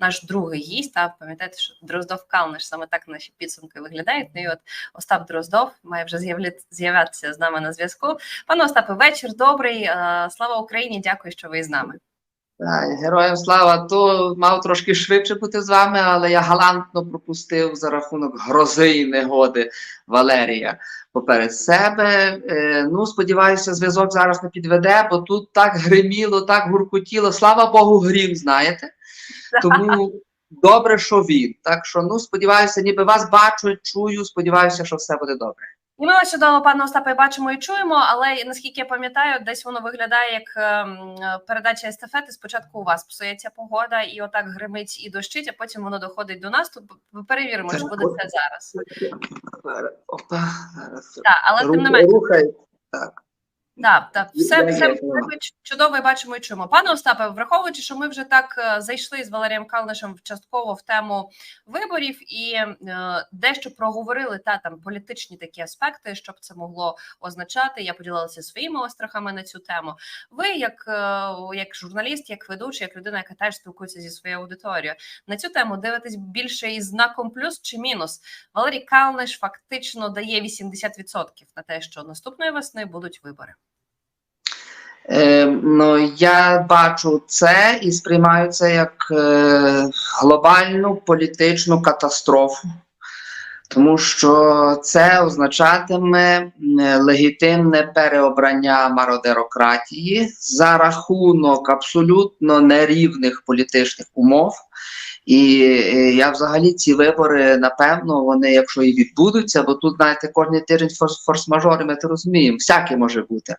наш другий гість. Та пам'ятаєте, що Дроздов Калниш саме так наші підсумки виглядають. Ну і от Остап Дроздов має вже з'явля- з'являтися з нами на зв'язку. Пане Остапе, вечір добрий. Слава Україні! Дякую, що ви з нами. Героям слава, то мав трошки швидше бути з вами, але я галантно пропустив за рахунок грози і негоди Валерія поперед себе. Е, ну, сподіваюся, зв'язок зараз не підведе, бо тут так гриміло, так гуркотіло. Слава Богу, грім, знаєте. Тому добре, що він. Так що, ну, сподіваюся, ніби вас бачу, чую, сподіваюся, що все буде добре. І ми вас чудово, пане Остапе, бачимо і чуємо, але наскільки я пам'ятаю, десь воно виглядає як ем, передача естафети. Спочатку у вас псується погода, і отак гримить і дощить, а потім воно доходить до нас. То перевіримо, чи буде це зараз. Опа, зараз. Так, але тим не менше, Рухай. Так. Так, так, все, все чудово і бачимо і чуємо. Пане Остапе, враховуючи, що ми вже так е, зайшли з Валерієм Калнишем частково в тему виборів і е, дещо проговорили та там політичні такі аспекти, що б це могло означати. Я поділилася своїми острахами на цю тему. Ви, як, е, як журналіст, як ведучий, як людина, яка теж спілкується зі своєю аудиторією, на цю тему дивитесь більше із знаком плюс чи мінус. Валерій Калниш фактично дає 80% на те, що наступної весни будуть вибори. Е, ну, я бачу це і сприймаю це як е, глобальну політичну катастрофу, тому що це означатиме легітимне переобрання мародерократії за рахунок абсолютно нерівних політичних умов. І е, я взагалі ці вибори, напевно, вони, якщо і відбудуться, бо тут, знаєте, кожен тиждень форс- форс-мажори, ми це розуміємо, всяке може бути.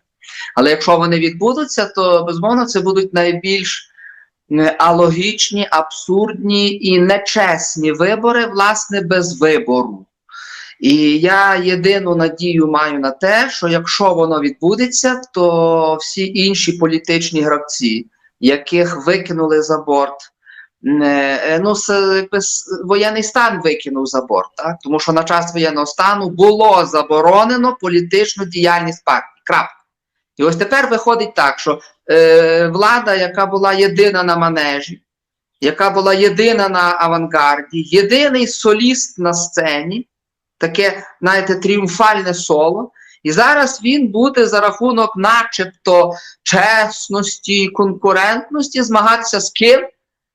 Але якщо вони відбудуться, то безумовно це будуть найбільш алогічні, абсурдні і нечесні вибори, власне, без вибору. І я єдину надію маю на те, що якщо воно відбудеться, то всі інші політичні гравці, яких викинули за борт, е, е, ну, воєнний стан викинув за борт, так? тому що на час воєнного стану було заборонено політичну діяльність партії. Крапка. І ось тепер виходить так, що е, влада, яка була єдина на манежі, яка була єдина на авангарді, єдиний соліст на сцені, таке, знаєте, тріумфальне соло. І зараз він буде за рахунок, начебто, чесності, конкурентності, змагатися з ким?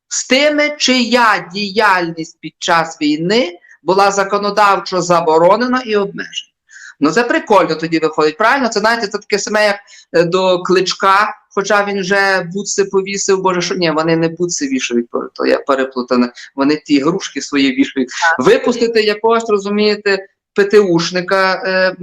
З тими, чия діяльність під час війни була законодавчо заборонена і обмежена. Ну це прикольно тоді виходить. Правильно? Це знаєте, це таке саме, як е, до кличка, хоча він вже бутси повісив, боже, що ні, вони не бутси вішають, то- я переплутана. Вони ті ігрушки свої вішають. Випустити якогось, розумієте, ПТУшника е,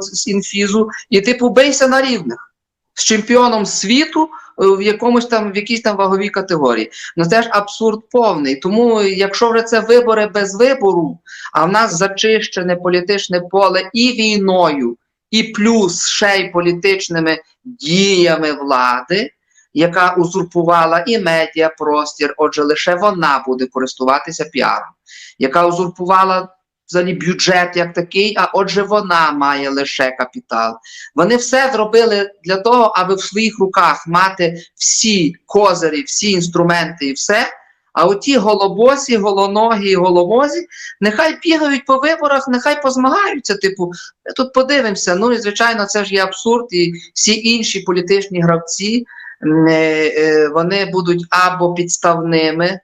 з інфізу, і типу бийся на рівних з чемпіоном світу е, в якомусь там в якійсь там ваговій категорії. Ну це ж абсурд повний. Тому, якщо вже це вибори без вибору, а в нас зачищене політичне поле і війною, і плюс ще й політичними діями влади, яка узурпувала і медіапростір, отже, лише вона буде користуватися піаром, яка узурпувала взагалі бюджет як такий, а отже, вона має лише капітал. Вони все зробили для того, аби в своїх руках мати всі козирі, всі інструменти і все. А оті голобосі, голоногі і головозі, нехай бігають по виборах, нехай позмагаються. Типу, ми тут подивимося. Ну і звичайно, це ж є абсурд, і всі інші політичні гравці е, е, вони будуть або підставними,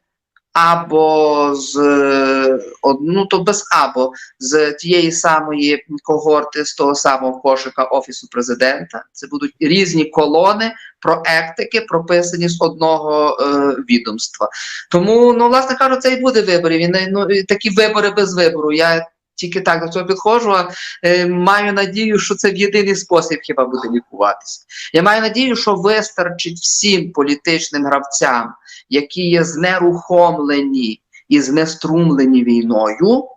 або з е, ну, то без або з тієї самої когорти, з того самого кошика офісу президента. Це будуть різні колони, проектики, прописані з одного е, відомства. Тому, ну, власне кажучи, це і буде вибори. Він ну, такі вибори без вибору. Я тільки так до цього підходжу. А е, маю надію, що це в єдиний спосіб хіба буде лікуватися. Я маю надію, що вистачить всім політичним гравцям, які є знерухомлені і знеструмлені війною,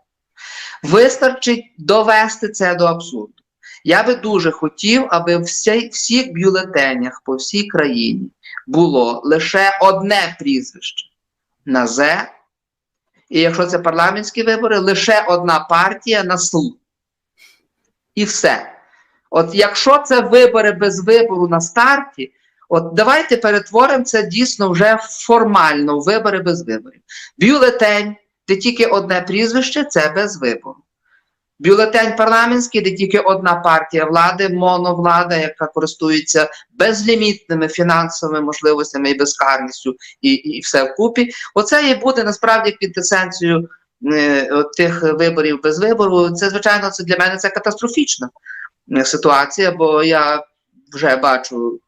вистачить довести це до абсурду. Я би дуже хотів, аби в всі- всіх бюлетенях по всій країні було лише одне прізвище на З, і якщо це парламентські вибори, лише одна партія на СЛ. І все. От якщо це вибори без вибору на старті, От давайте перетворимо це дійсно вже формально вибори без виборів. Бюлетень, де тільки одне прізвище, це без вибору. Бюлетень парламентський, де тільки одна партія влади, моновлада, яка користується безлімітними фінансовими можливостями і безкарністю, і, і все вкупі. Оце і буде насправді квінтесенцією е, тих виборів без вибору. Це, звичайно, це для мене це катастрофічна е, ситуація, бо я вже бачу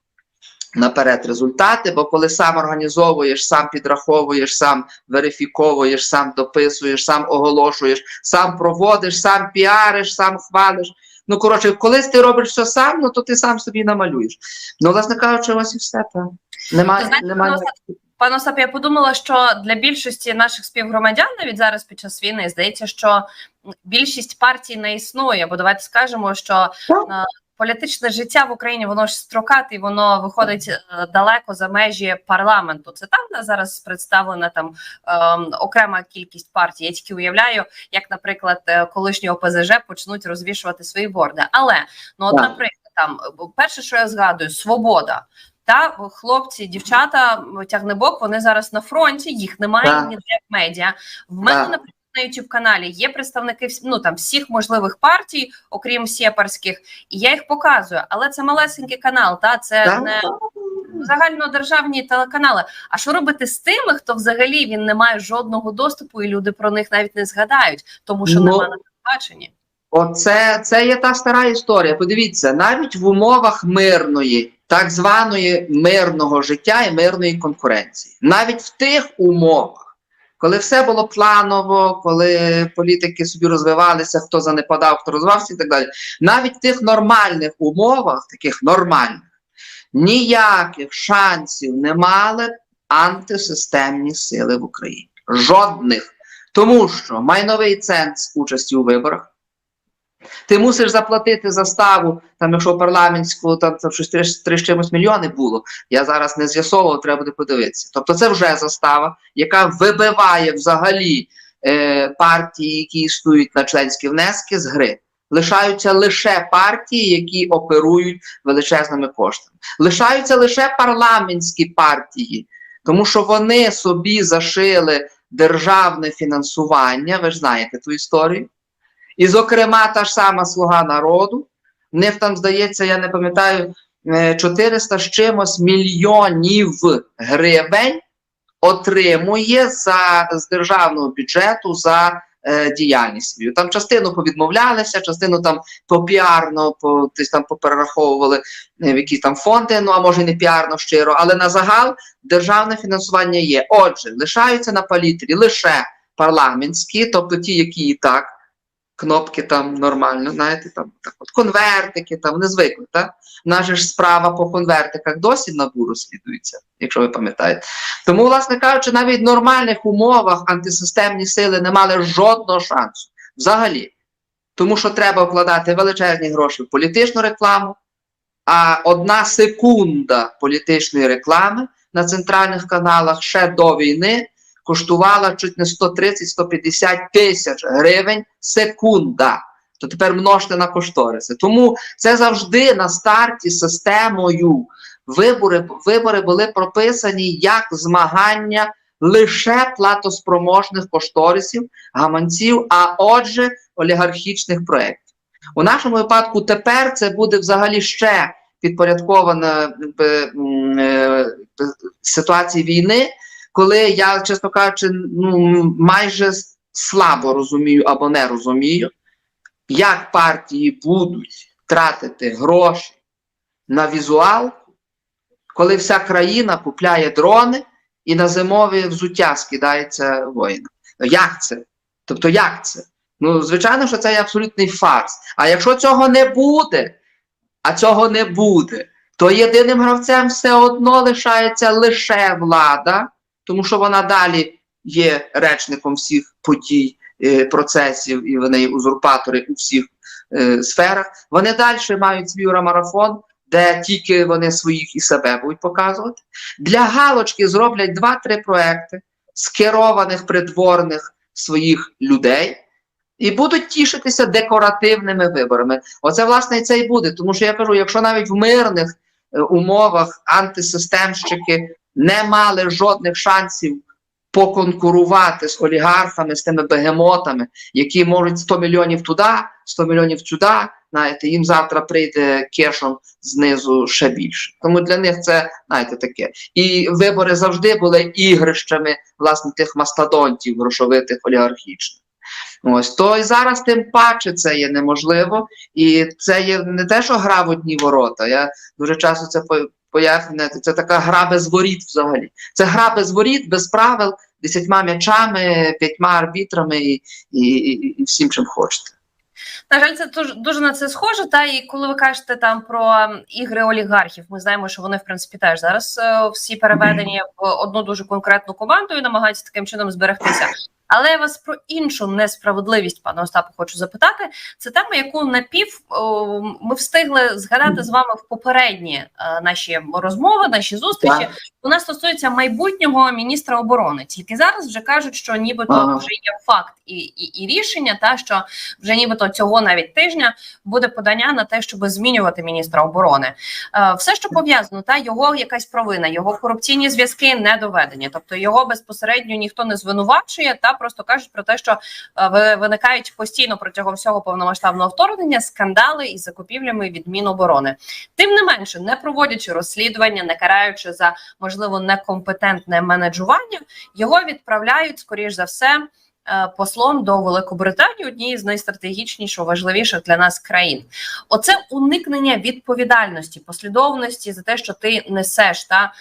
наперед результати, бо коли сам організовуєш, сам підраховуєш, сам верифіковуєш, сам дописуєш, сам оголошуєш, сам проводиш, сам піариш, сам хвалиш. Ну, коротше, колись ти робиш все сам, ну то ти сам собі намалюєш. Ну, власне кажучи, ось і все там. Немає, знаєте, немає. Пане я подумала, що для більшості наших співгромадян навіть зараз під час війни здається, що більшість партій не існує, бо давайте скажемо, що Так. Політичне життя в Україні воно ж строкате, і воно виходить е, далеко за межі парламенту. Це там де зараз представлена там ем, окрема кількість партій. Я тільки уявляю, як, наприклад, е, колишні ОПЗЖ почнуть розвішувати свої борди. Але ну, от, наприклад, там перше, що я згадую, свобода. Та хлопці, дівчата, м, тягнебок, вони зараз на фронті, їх немає Так. ніде в медіа. В мене, наприклад, на youtube каналі є представники ну, там, всіх можливих партій, окрім сєпарських, і я їх показую. Але це малесенький канал, та це Так, не загальнодержавні телеканали. А що робити з тими, хто взагалі він не має жодного доступу, і люди про них навіть не згадають, тому що Ну, немає на телебаченні. Оце це є та стара історія. Подивіться, навіть в умовах мирної, так званої мирного життя і мирної конкуренції, навіть в тих умовах, коли все було планово, коли політики собі розвивалися, хто занепадав, хто розвивався і так далі. Навіть в тих нормальних умовах, таких нормальних, ніяких шансів не мали антисистемні сили в Україні. Жодних. Тому що майновий ценз участі у виборах. Ти мусиш заплатити заставу, там, якщо парламентську, там, там щось три, три з чимось мільйони було. Я зараз не з'ясовував, треба буде подивитися. Тобто це вже застава, яка вибиває взагалі е, партії, які існують на членські внески з гри. Лишаються лише партії, які оперують величезними коштами. Лишаються лише парламентські партії, тому що вони собі зашили державне фінансування. Ви ж знаєте ту історію. І, зокрема, та ж сама слуга народу, в них там, здається, я не пам'ятаю, е, 400 з чимось мільйонів гривень отримує за, з державного бюджету за е, діяльність свою. Там частину повідмовлялися, частину там попіарно по, там поперераховували е, в якісь там фонди, ну а може не піарно щиро, але на загал державне фінансування є. Отже, лишаються на палітрі лише парламентські, тобто ті, які і так кнопки там нормально, знаєте, там так от конвертики, там не звикли, так? Наша ж справа по конвертиках досі набу розслідується, якщо ви пам'ятаєте. Тому, власне кажучи, навіть в нормальних умовах антисистемні сили не мали жодного шансу взагалі. Тому що треба вкладати величезні гроші в політичну рекламу, а одна секунда політичної реклами на центральних каналах ще до війни коштувала чуть не 130-150 тисяч гривень секунда. То тепер множте на кошториси. Тому це завжди на старті системою. Вибори, вибори були прописані як змагання лише платоспроможних кошторисів, гаманців, а отже, олігархічних проєктів. У нашому випадку тепер це буде взагалі ще підпорядкована е, е, ситуації війни, коли я, чесно кажучи, ну, майже слабо розумію або не розумію, як партії будуть тратити гроші на візуалку, коли вся країна купляє дрони і на зимове взуття скидається воїна. Як це? Тобто, як це? Ну, звичайно, що це є абсолютний фарс. А якщо цього не буде, а цього не буде, то єдиним гравцем все одно лишається лише влада, тому що вона далі є речником всіх подій, е, процесів, і вони є узурпатори у всіх е, сферах. Вони далі мають свій марафон, де тільки вони своїх і себе будуть показувати. Для галочки зроблять два-три проекти скерованих придворних своїх людей. І будуть тішитися декоративними виборами. Оце, власне, і це і буде. Тому що я кажу, якщо навіть в мирних е, умовах антисистемщики не мали жодних шансів поконкурувати з олігархами, з тими бегемотами, які можуть 100 мільйонів туди, 100 мільйонів сюди. Знаєте, їм завтра прийде кешом знизу ще більше. Тому для них це знаєте таке. І вибори завжди були ігрищами власне тих мастодонтів грошовитих олігархічних. Ось то і зараз тим паче це є неможливо, і це є не те, що гра в одні ворота. Я дуже часто це по- пояснюю. Це така гра без воріт взагалі. Це гра без воріт, без правил, десятьма м'ячами, п'ятьма арбітрами і, і, і, і всім, чим хочете. На жаль, це дуже, дуже на це схоже. Та і коли ви кажете там про ігри олігархів, ми знаємо, що вони в принципі теж зараз е, всі переведені в одну дуже конкретну команду і намагаються таким чином зберегтися. Але я вас про іншу несправедливість, пане Остапу, хочу запитати. Це тема, яку напів ми встигли згадати з вами в попередні е, наші розмови, наші зустрічі. Так. Вона стосується майбутнього міністра оборони. Тільки зараз вже кажуть, що нібито Ага. вже є факт і, і, і рішення, та що вже нібито цього навіть тижня буде подання на те, щоб змінювати міністра оборони. Е, все, що пов'язано, та його якась провина, його корупційні зв'язки не доведені, тобто його безпосередньо ніхто не звинувачує, та просто кажуть про те, що е, ви- виникають постійно протягом всього повномасштабного вторгнення скандали із закупівлями від Міноборони. Тим не менше, не проводячи розслідування, не караючи за можливо некомпетентне менеджування, його відправляють скоріш за все. е, Послом до Великобританії однієї з найстратегічніших, важливіших для нас країн, оце уникнення відповідальності, послідовності за те, що ти несеш та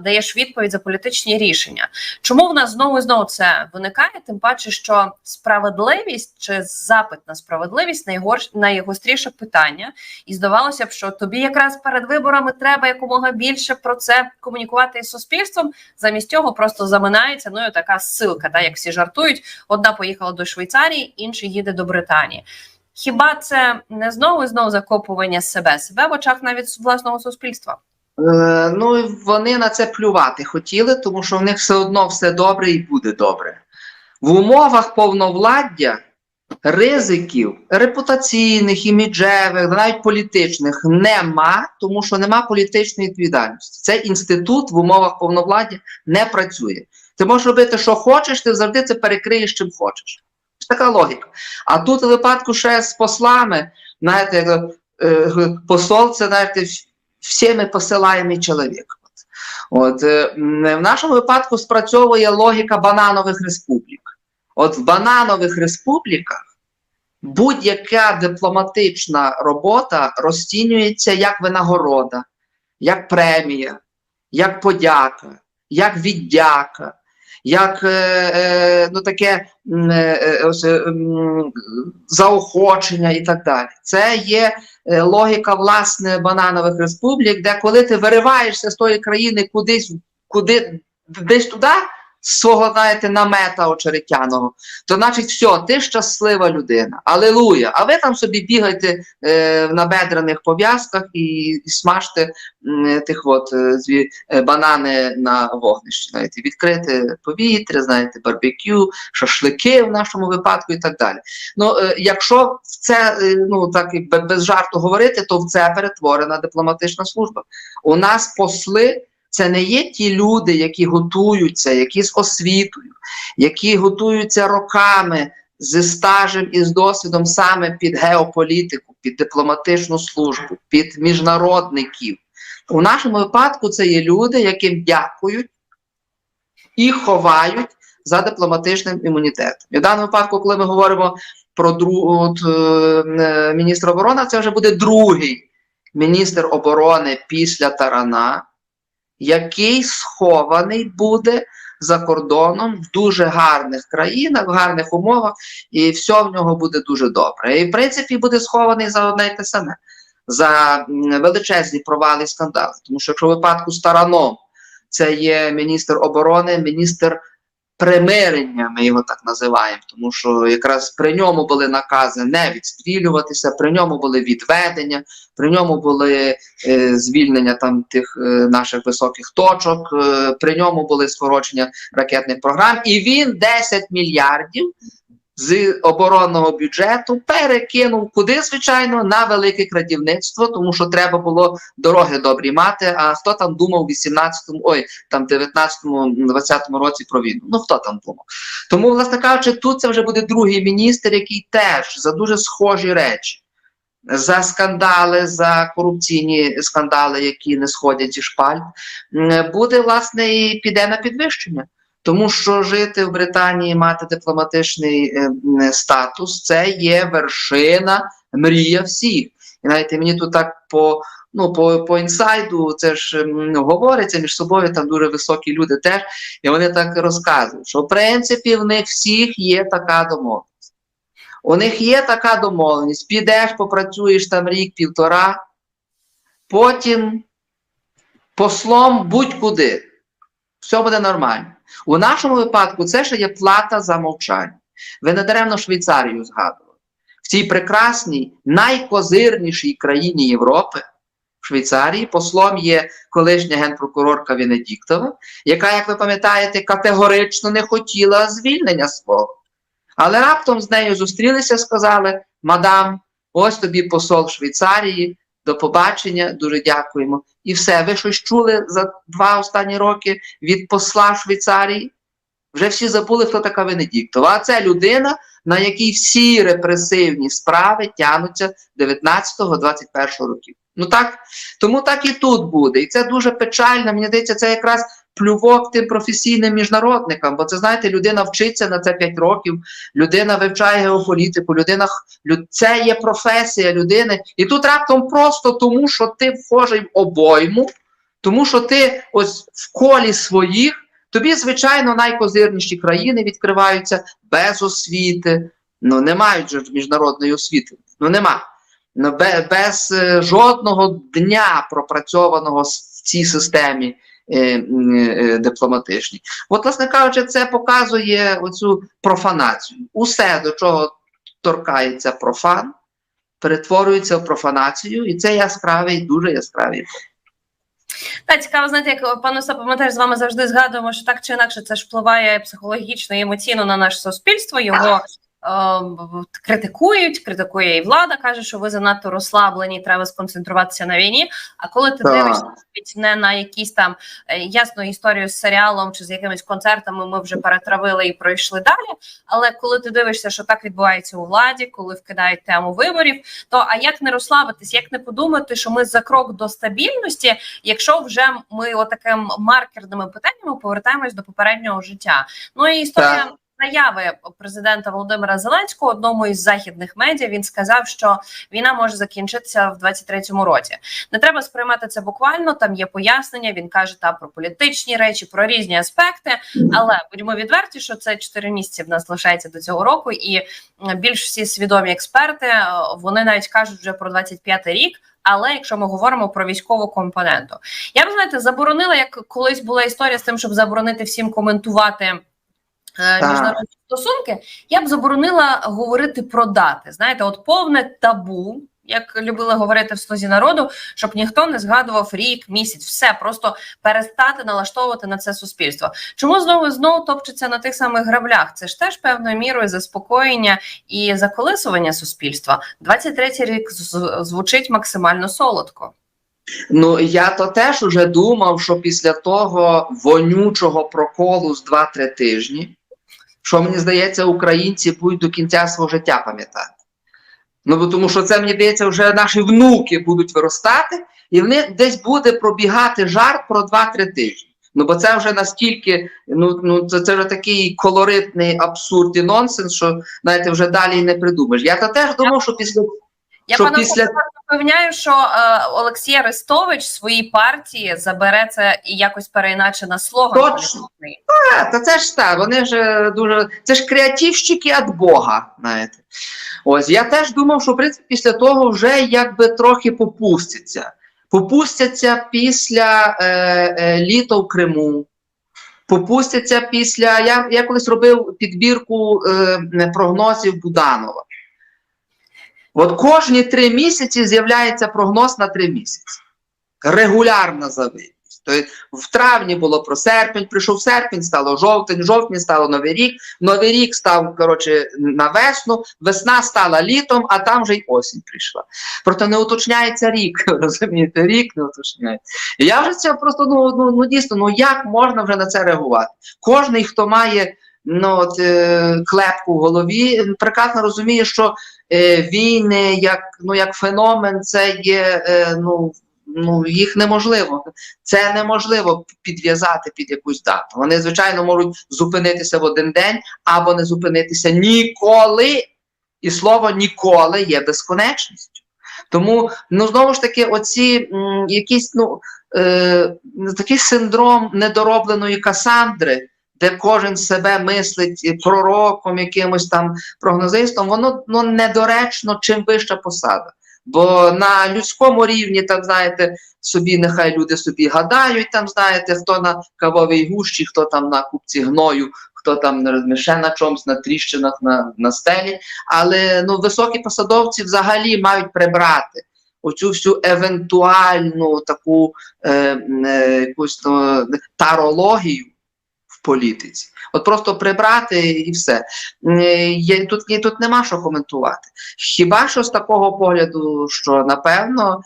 даєш відповідь за політичні рішення. Чому в нас знову і знову це виникає? Тим паче, що справедливість чи запит на справедливість найгорш найгостріше питання, і здавалося б, що тобі якраз перед виборами треба якомога більше про це комунікувати із суспільством. Замість цього просто заминається ну і така силка, та як всі жартують. Одна поїхала до Швейцарії, інша їде до Британії. Хіба це не знову і знову закопування себе, себе в очах навіть власного суспільства? Е, ну, вони на це плювати хотіли, тому що в них все одно все добре і буде добре. В умовах повновладдя ризиків репутаційних, іміджевих, навіть політичних нема, тому що нема політичної відповідальності. Цей інститут в умовах повновладдя не працює. Ти можеш робити, що хочеш, ти завжди це перекриєш чим хочеш. Ось така логіка. А тут у випадку ще з послами, знаєте, е, посол це знаєте, всіми посилаємий чоловік. От е, в нашому випадку спрацьовує логіка бананових республік. От в бананових республіках будь-яка дипломатична робота розцінюється як винагорода, як премія, як подяка, як віддяка, як е, е, ну, таке е, ось, заохочення і так далі. Це є логіка власне бананових республік, де коли ти вириваєшся з тої країни кудись, куди десь туди, свого, знаєте, намета очеретяного, то значить, все, ти щаслива людина. Алелуя! А ви там собі бігайте е, в набедрених пов'язках і, і смажте м, тих от, е, е, банани на вогнищі. Знаєте, відкрите повітря, знаєте, барбекю, шашлики в нашому випадку і так далі. Ну, е, якщо в це е, ну так і без жарту говорити, то в це перетворена дипломатична служба. У нас посли. Це не є ті люди, які готуються, які з освітою, які готуються роками зі стажем і з досвідом саме під геополітику, під дипломатичну службу, під міжнародників. У нашому випадку це є люди, яким дякують і ховають за дипломатичним імунітетом. І в даному випадку, коли ми говоримо про дру, от, е, е, міністра оборони, це вже буде другий міністр оборони після Тарана, який схований буде за кордоном в дуже гарних країнах, в гарних умовах, і все в нього буде дуже добре. І в принципі буде схований за одне й те саме, за величезні провали і скандали. Тому що якщо випадку Стараном це є міністр оборони, міністр примирення, ми його так називаємо, тому що якраз при ньому були накази не відстрілюватися, при ньому були відведення, при ньому були е, звільнення там тих е, наших високих точок, е, при ньому були скорочення ракетних програм, і він 10 мільярдів з оборонного бюджету перекинув куди, звичайно, на велике крадівництво, тому що треба було дороги добрі мати. А хто там думав в 18-му, ой, там 19-му, 20-му році про війну? Ну хто там думав? Тому, власне кажучи, тут це вже буде другий міністр, який теж за дуже схожі речі. За скандали, за корупційні скандали, які не сходять зі шпальт, буде власне і піде на підвищення. Тому що жити в Британії, мати дипломатичний е, статус, це є вершина мрія всіх. І навіть мені тут так по ну по, по інсайду, це ж ну, говориться між собою, там дуже високі люди теж, і вони так розказують, що в принципі в них всіх є така домовленість. У них є така домовленість: підеш, попрацюєш там рік-півтора, потім послом будь-куди. Все буде нормально. У нашому випадку це ще є плата за мовчання. Ви не даремно Швейцарію згадували. В цій прекрасній, найкозирнішій країні Європи, в Швейцарії, послом є колишня генпрокурорка Венедіктова, яка, як ви пам'ятаєте, категорично не хотіла звільнення свого. Але раптом з нею зустрілися, сказали: Мадам, ось тобі посол Швейцарії, до побачення, дуже дякуємо. І все, ви щось чули за два останні роки від посла Швейцарії? Вже всі забули, хто така Венедіктова. А це людина, на якій всі репресивні справи тягнуться 19-21 років. Ну так, тому так і тут буде. І це дуже печально. Мені здається, це якраз плювок тим професійним міжнародникам. Бо це знаєте, людина вчиться на це 5 років, людина вивчає геополітику, людина х- це є професія людини. І тут раптом просто тому, що ти вхожий в обойму, тому що ти ось в колі своїх. Тобі, звичайно, найкозирніші країни відкриваються без освіти. Ну, не мають ж міжнародної освіти. Ну, нема. Ну, бе- без е, жодного дня пропрацьованого в цій системі е, е, дипломатичній. От, власне кажучи, це показує оцю профанацію. Усе, до чого торкається профан, перетворюється в профанацію, і це яскравий, дуже яскравий. Та цікаво, знаєте, як пане Остапе, ми теж з вами завжди згадуємо, що так чи інакше це ж впливає психологічно і емоційно на наше суспільство. Його е, критикують, критикує і влада, каже, що ви занадто розслаблені, треба сконцентруватися на війні. А коли ти Так. дивишся не на якісь там е, ясну історію з серіалом чи з якимись концертами, ми вже перетравили і пройшли далі. Але коли ти дивишся, що так відбувається у владі, коли вкидають тему виборів, то а як не розслабитись, як не подумати, що ми за крок до стабільності, якщо вже ми отаким маркерними питаннями повертаємось до попереднього життя? Ну і історія. Так. Заяви президента Володимира Зеленського одному із західних медіа він сказав, що війна може закінчитися в 23-му році. Не треба сприймати це буквально. Там є пояснення. Він каже та про політичні речі, про різні аспекти. Але будьмо відверті, що це 4 місяці в нас залишається до цього року, і більш всі свідомі експерти е, вони навіть кажуть вже про 25-й рік. Але якщо ми говоримо про військову компоненту, я б знаєте, заборонила, як колись була історія з тим, щоб заборонити всім коментувати. Міжнародні стосунки, я б заборонила говорити про дати. Знаєте, от повне табу. Як любили говорити в слузі народу, щоб ніхто не згадував рік, місяць, все просто перестати налаштовувати на це суспільство. Чому знову і знову топчеться на тих самих граблях? Це ж теж певною мірою заспокоєння і заколисування суспільства. 23-й рік звучить максимально солодко. Ну, я то теж уже думав, що після того вонючого проколу з 2-3 тижні, що мені здається, українці будуть до кінця свого життя пам'ятати. Ну, бо тому що це, мені здається, вже наші внуки будуть виростати, і в них десь буде пробігати жарт про 2-3 тижні. Ну, бо це вже настільки, ну, ну це, це вже такий колоритний абсурд і нонсенс, що знаєте, вже далі не придумаєш. Я то теж думав, що після Я Що пане після- запевняю, що е, Олексій Арестович своїй партії забере це і якось переіначе на слоган. Точно. А, та це ж так, вони ж дуже. Це ж креативщики від Бога, знаєте. Ось я теж думав, що в принципі після того вже якби трохи попустяться. Попустяться після е, е, літа в Криму. Попустяться після. Я, я колись робив підбірку е, прогнозів Буданова. От кожні три місяці з'являється прогноз на три місяці. Регулярна зависність. Тобто в травні було про серпень, прийшов серпень, стало жовтень, жовтень стало новий рік, новий рік став коротше на весну, весна стала літом, а там вже й осінь прийшла. Проте не уточняється рік, розумієте, рік не уточняється. Я вже це просто ну, ну, ну дійсно, ну як можна вже на це реагувати? Кожний, хто має ну, от, е, клепку в голові, прекрасно розуміє, що е, війни як, ну, як феномен, це є е, ну, ну, їх неможливо. Це неможливо підв'язати під якусь дату. Вони, звичайно, можуть зупинитися в один день або не зупинитися ніколи. І слово ніколи є безконечністю. Тому, ну знову ж таки, оці м, якісь, ну, е, такий синдром недоробленої Касандри, де кожен себе мислить пророком, якимось там прогнозистом, воно ну, недоречно, чим вища посада. Бо на людському рівні, так знаєте, собі нехай люди собі гадають, там знаєте, хто на кавовій гущі, хто там на купці гною, хто там не розумію, ще на чомусь, на тріщинах, на, на стелі. Але ну, високі посадовці взагалі мають прибрати оцю всю евентуальну таку е, е, якусь ну, тарологію політиці. От просто прибрати і все. Е, Є, тут, є, тут нема що коментувати. Хіба що з такого погляду, що напевно,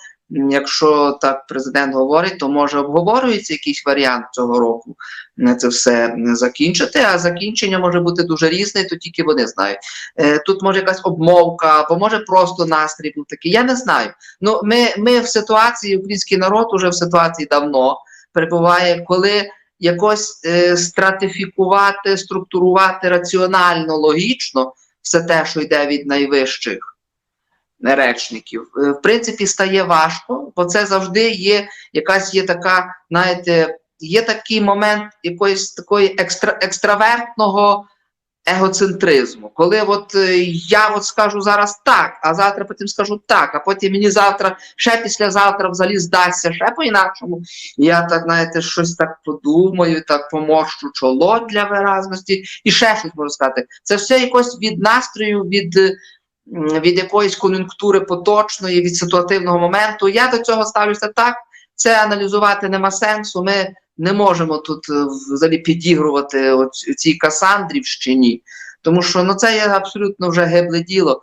якщо так президент говорить, то може обговорюється якийсь варіант цього року е, це все закінчити, а закінчення може бути дуже різне, то тільки вони знають. Е, Тут може якась обмовка, або може просто настрій був такий. Я не знаю. Ну, ми, ми в ситуації, український народ уже в ситуації давно перебуває, коли якось е, стратифікувати, структурувати раціонально, логічно все те, що йде від найвищих речників, е, в принципі, стає важко, бо це завжди є якась є така, знаєте, є такий момент якоїсь такої екстра, екстравертного егоцентризму, коли от е, я от скажу зараз так, а завтра потім скажу так, а потім мені завтра, ще післязавтра взагалі здасться ще по-інакшому. Я так, знаєте, щось так подумаю, так поморщу чоло для виразності, і ще щось можу сказати. Це все якось від настрою, від, від якоїсь кон'юнктури поточної, від ситуативного моменту. Я до цього ставлюся так. Це аналізувати нема сенсу. Ми не можемо тут е, взагалі підігрувати оць- цій Касандрівщині, тому що ну, це є абсолютно вже гибле діло.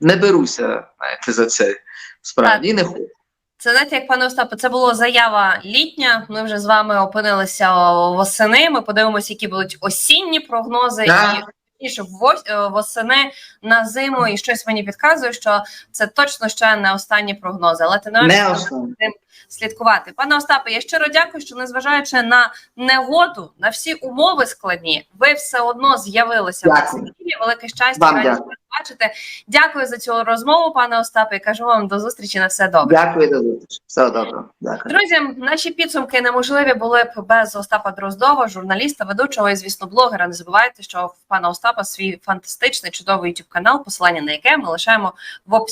Не беруся знаєте, за це справді і не хочу. Це знаєте, як пане Остапе, це була заява літня. Ми вже з вами опинилися восени. Ми подивимося, які будуть осінні прогнози Да. і точніше, восени на зиму. І щось мені підказує, що це точно ще не останні прогнози. Але ти не Не слідкувати. Пане Остапе, я щиро дякую, що незважаючи на негоду, на всі умови складні, ви все одно з'явилися в Дякую. Велике щастя Раді дякую. Дякую за цю розмову, пане Остапе. і Кажу вам до зустрічі на все добре. Дякую до зустрічі. Все добре. Дякую. Друзі, наші підсумки неможливі були б без Остапа Дроздова, журналіста, ведучого і звісно блогера. Не забувайте, що в пана Остапа свій фантастичний чудовий youtube канал, посилання на яке ми лишаємо в описі.